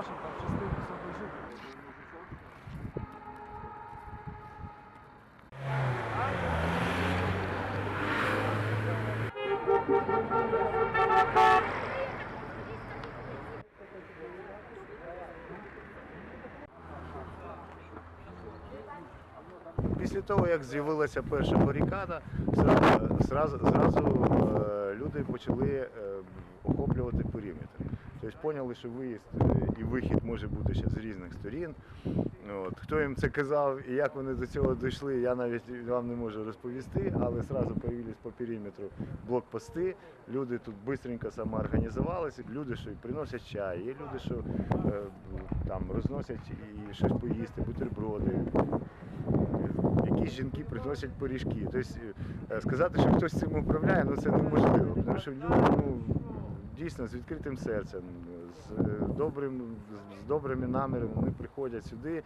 вашим там частину собі жити. Після того, як з'явилася перша барикада, зразу, зразу, зразу е, люди почали е, охоплювати периметр. Тобто поняли, що виїзд е, і вихід може бути ще з різних сторін. От. Хто їм це казав і як вони до цього дійшли, я навіть вам не можу розповісти, але зразу появились по периметру блокпости. Люди тут швидко самоорганізувалися, люди, що приносять чай, є люди, що е, там розносять і щось поїсти, бутерброди. Якісь жінки приносять пиріжки. Тобто е, сказати, що хтось цим управляє, ну це неможливо. Тому що люди ну, дійсно з відкритим серцем, з, е, добрим, з добрими намірами вони приходять сюди,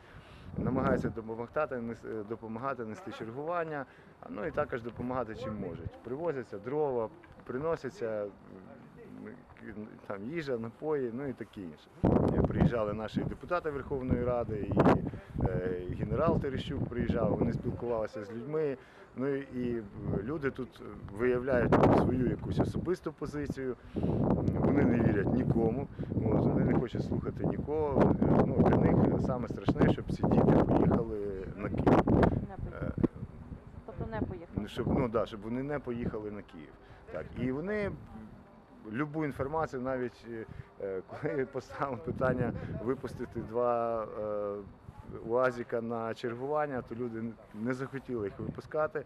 намагаються допомагати, е, допомагати нести чергування, ну і також допомагати чим можуть. Привозяться дрова, приносяться там, їжа, напої, ну і таке інше. Приїжджали наші депутати Верховної Ради, і генерал Терещук приїжджав, вони спілкувалися з людьми. Ну і- е, люди тут виявляють свою якусь особисту позицію. Вони не вірять нікому, вони не хочуть слухати нікого. Е, Ну, для них саме страшне, щоб ці діти поїхали на Київ. Е. Тобто не поїхали. щоб, ну, да, щоб вони не поїхали на Київ. Так. І вони любу інформацію, навіть е, е, коли поставили питання випустити два е, УАЗіка на чергування, то люди не захотіли їх випускати.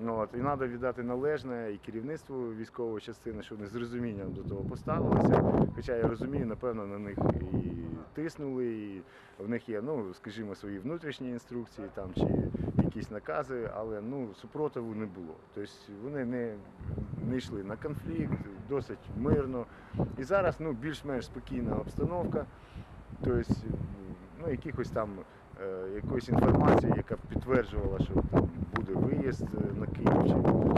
Ну, От, і треба віддати належне і керівництву військової частини, що вони з розумінням до того поставилися. Хоча я розумію, напевно, на них і тиснули, і в них є, ну, скажімо, свої внутрішні інструкції там, чи якісь накази, але ну, супротиву не було. Тобто вони не, не йшли на конфлікт, досить мирно. І зараз ну, більш-менш спокійна обстановка. Тобто, ну, якихось там якоїсь інформації, яка б підтверджувала, що там буде виїзд е, на Київ, чи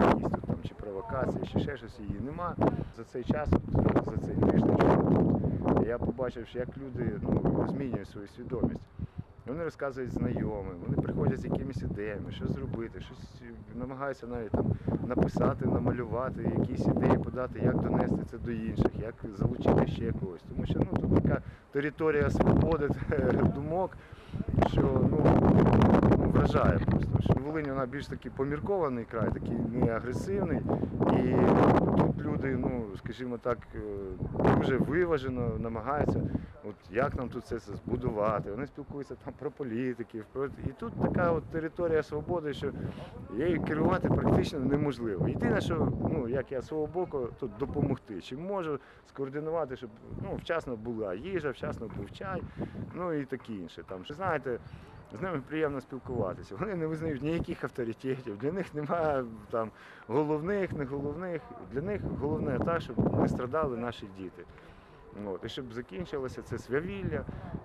якісь там чи провокації, чи ще щось, її нема. За цей час, за цей тиждень, я побачив, що як люди ну, змінюють свою свідомість. Вони розказують знайомим, вони приходять з якимись ідеями, що зробити, щось намагаються навіть там написати, намалювати, якісь ідеї подати, як донести це до інших, як залучити ще когось. Тому що ну, тут така територія свободи думок, що ну, ну, вражає просто. Що Волинь вона більш таки поміркований край, такий не агресивний. І тут люди, ну, скажімо так, е, дуже виважено намагаються, от як нам тут це збудувати. Вони спілкуються там про політиків. Про... І тут така от територія свободи, що її керувати практично неможливо. Єдине, що ну, як я з свого боку тут допомогти, чим можу скоординувати, щоб ну, вчасно була їжа, вчасно був чай, ну і таке інше. Там, що, знаєте, з ними приємно спілкуватися. Вони не визнають ніяких авторитетів, для них немає там головних, не головних. Для них головне те, щоб не страдали наші діти. От, і щоб закінчилося це свавілля,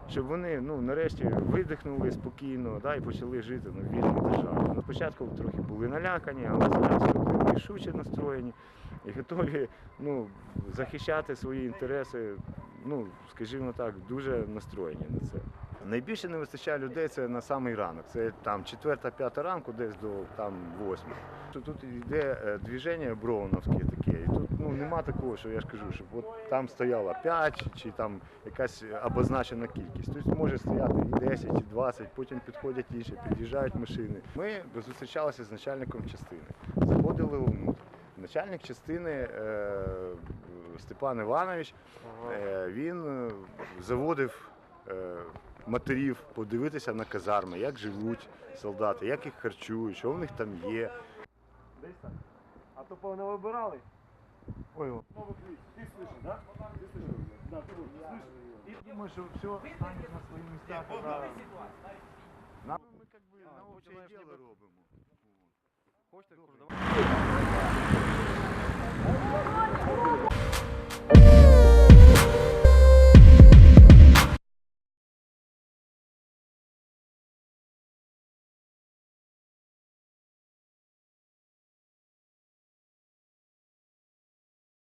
щоб вони ну, нарешті видихнули спокійно да, і почали жити ну, в вільній державі. Ну, спочатку трохи були налякані, але зараз люди рішуче настроєні і готові ну, захищати свої інтереси, ну, скажімо так, дуже настроєні на це. Найбільше не вистачає людей це на самий ранок. Це там четверта-п'ята ранку, десь до там восьми. Що Тут йде е, движення броуновське таке, і тут ну нема такого, що я ж кажу, щоб от там стояло 5 чи там якась обозначена кількість. Тобто може стояти і 10, і 20, потім підходять інші, під'їжджають машини. Ми зустрічалися з начальником частини, заходили внутрь. Начальник частини е, Степан Іванович, е, він заводив матерів подивитися на казарми, як живуть солдати, як їх харчують, що в них там є. Десь так. А то повно вибирали. Ой, о. Ты слышишь, да? Ты слышишь? Да, ты слышишь? И думаю, что все станет на свои места, когда... Нам ми як би на общее діло робимо. Хочешь так